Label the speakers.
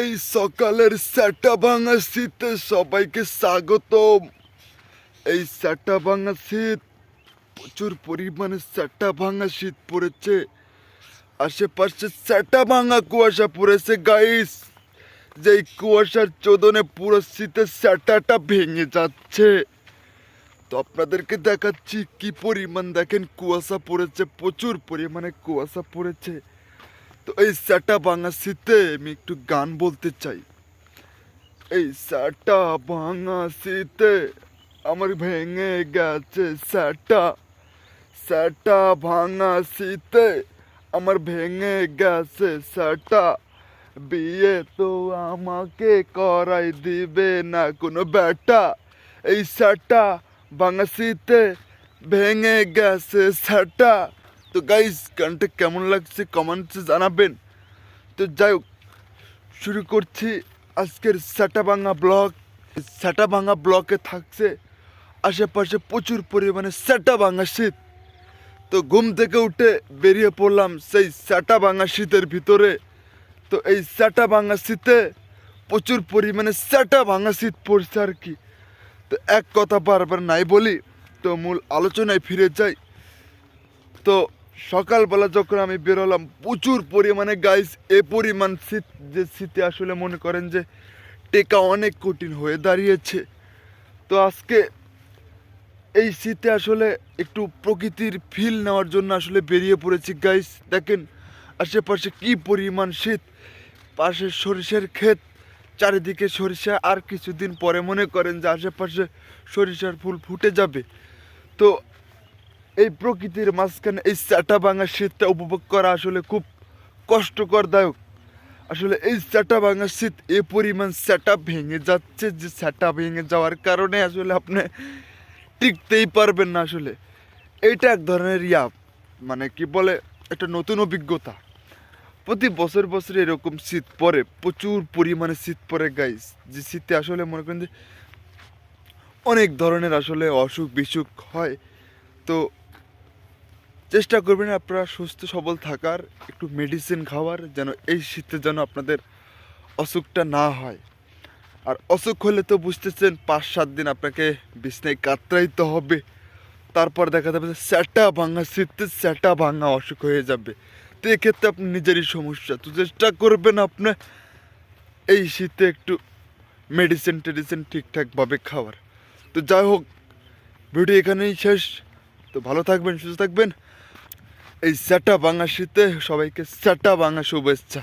Speaker 1: এই সকালের স্যাটা ভাঙা শীতে সবাইকে স্বাগতম। এই স্যাটা ভাঙা শীত, প্রচুর পরিমাণে স্যাটা ভাঙা শীত পড়েছে। আশেপাশে স্যাটা ভাঙা কুয়াশা পড়েছে গাইস যেই কুয়াশার চোদনে পুরো শীতের স্যাটাটা ভেঙে যাচ্ছে। তো আপনাদেরকে দেখাচ্ছি কি পরিমাণ দেখেন কুয়াশা পড়েছে, প্রচুর পরিমাণে কুয়াশা পড়েছে। তো এই স্যাটা ভাঙা শীতে আমি একটু গান বলতে চাই। এই স্যাটা ভাঙা শীতে আমার ভেঙে গেছে স্যাটা স্যাটা ভাঙা শীতে আমার ভেঙে গেছে স্যাটা বিয়ে তো আমাকে করাই দিবে না কোনো ব্যাটা। এই স্যাটা ভাঙা শীতে ভেঙে গেছে স্যাটা তো গাইস গানটা কেমন লাগছে কমেন্টসে জানাবেন। তো যাই হোক, শুরু করছি আজকের স্যাটা ভাঙা ব্লক স্যাটা ভাঙা ব্লকে থাকছে আশেপাশে প্রচুর পরিমাণে স্যাটা ভাঙা শীত। তো ঘুম থেকে উঠে বেরিয়ে পড়লাম সেই স্যাটা ভাঙা শীতের ভিতরে। তো এই স্যাটা ভাঙা শীতে প্রচুর পরিমাণে স্যাটা ভাঙা শীত পড়ছে আর কি। তো এক কথা বারবার নাই বলি, তো মূল আলোচনায় ফিরে যাই। তো সকালবেলা যখন আমি বেরোলাম প্রচুর পরিমাণে গাইস এ পরিমাণ শীত, যে শীতে আসলে মনে করেন যে টেকা অনেক কঠিন হয়ে দাঁড়িয়েছে। তো আজকে এই শীতে আসলে একটু প্রকৃতির ফিল নেওয়ার জন্য আসলে বেরিয়ে পড়েছি গাইস দেখেন আশেপাশে কি পরিমাণ শীত। পাশে সরিষার ক্ষেত, চারিদিকে সরিষা, আর কিছুদিন পরে মনে করেন যে আশেপাশে সরিষার ফুল ফুটে যাবে। তো এই প্রকৃতির মাঝখানে এই চাটা ভাঙা শীতটা উপভোগ করা আসলে খুব কষ্টকরদায়ক আসলে এই চাটা ভাঙা শীত এ পরিমাণ সেটা ভেঙে যাচ্ছে যে সেটা ভেঙে যাওয়ার কারণে আসলে আপনি টিকতেই পারবেন না আসলে। এইটা এক ধরনের ইয়া মানে কি বলে, একটা নতুন অভিজ্ঞতা। প্রতি বছর বছর এরকম শীত পড়ে, প্রচুর পরিমাণে শীত পড়ে গাইস যে শীতে আসলে মনে করেন যে অনেক ধরনের আসলে অসুখ বিসুখ হয়। তো চেষ্টা করবেন আপনারা সুস্থ, সবল থাকার, একটু মেডিসিন খাওয়ার, যেন এই শীতে যেন আপনাদের অসুখটা না হয়। আর অসুখ হলে তো বুঝতেছেন, পাঁচ, সাত দিন আপনাকে বিছনায় কাতরাইতে হবে। তারপর দেখা যাবে যে স্যাটা ভাঙা, শীতে স্যাটা ভাঙা অসুখ হয়ে যাবে। তো এক্ষেত্রে আপনি নিজেরই সমস্যা। তো চেষ্টা করবেন আপনার এই শীতে একটু মেডিসিন টেডিসিন ঠিকঠাকভাবে খাওয়ার। তো যাই হোক, ভিডিও এখানেই শেষ। তো ভালো থাকবেন সুস্থ থাকবেন। এই স্যাটা বাংলা শীতে সবাইকে স্যাটা বাঙা শুভেচ্ছা।